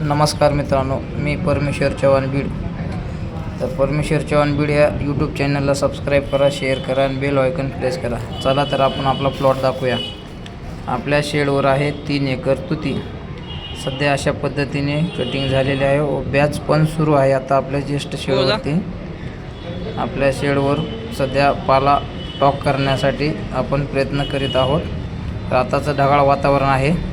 नमस्कार मित्रांनो मी परमेश्वर चव्हाण बीड. तर परमेश्वर चव्हाण बीड या यूट्यूब चॅनलला सबस्क्राईब करा शेअर करा आणि बेल आयकन प्रेस करा. चला तर आपण आपला प्लॉट दाखवूया. आपल्या शेडवर आहे तीन एकर तुती. सध्या अशा पद्धतीने कटिंग झालेले आहे व बॅच पण सुरू आहे आता आपल्या ज्येष्ठ शेडवरती. आपल्या शेडवर सध्या पाला टॉक करण्यासाठी आपण प्रयत्न करीत आहोत. तर आताचं ढगाळ वातावरण आहे.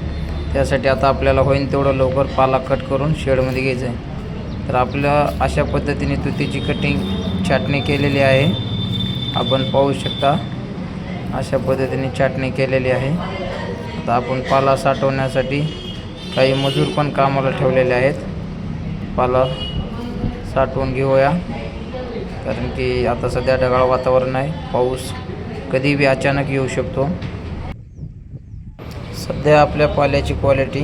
त्यासाठी आता आपल्याला होईल तेवढं लवकर पाला कट करून शेडमध्ये घ्यायचं आहे. तर आपल्या अशा पद्धतीने तुतीची कटिंग छाटणी केलेली आहे. आपण पाहू शकता अशा पद्धतीने छाटणी केलेली आहे. आता आपण पाला साठवण्यासाठी काही मजूर पण कामाला ठेवलेले आहेत. पाला साठवून घेऊया. कारण की आता सध्या ढगाळ वातावरण आहे. पाऊस कधीबी अचानक येऊ शकतो. सध्या आपल्या पाल्याची क्वालिटी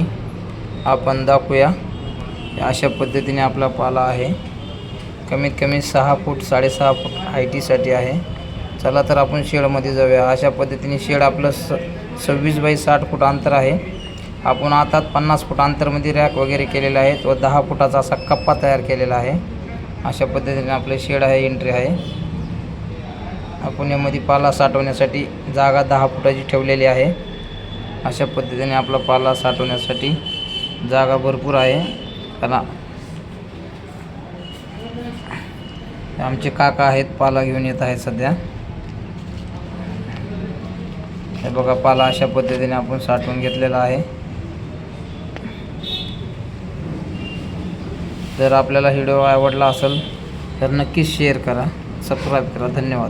आपण दाखवूया. अशा पद्धतीने आपला पाला आहे. कमीत कमी सहा फूट साडेसहा फूट हायटीसाठी आहे. चला तर आपण शेडमध्ये जाऊया. अशा पद्धतीने शेड आपलं स सव्वीस बाय साठ फूट अंतर आहे. आपण आता पन्नास फूट अंतरमध्ये रॅक वगैरे केलेले आहेत व दहा फुटाचा असा कप्पा तयार केलेला आहे. अशा पद्धतीने आपलं शेड आहे एंट्री आहे. आपण यामध्ये पाला साठवण्यासाठी जागा दहा फुटाची ठेवलेली आहे. अशा पद्धतीने आपला पाला साठवण्यासाठी जागा भरपूर आहे. त्याला आमचे काका आहेत पाला घेऊन येत आहेत सध्या. हे बघा पाला अशा पद्धतीने आपण साठवून घेतलेला आहे. जर आपल्याला व्हिडिओ आवडला असेल तर नक्कीच शेअर करा. सबस्क्राईब करा. धन्यवाद.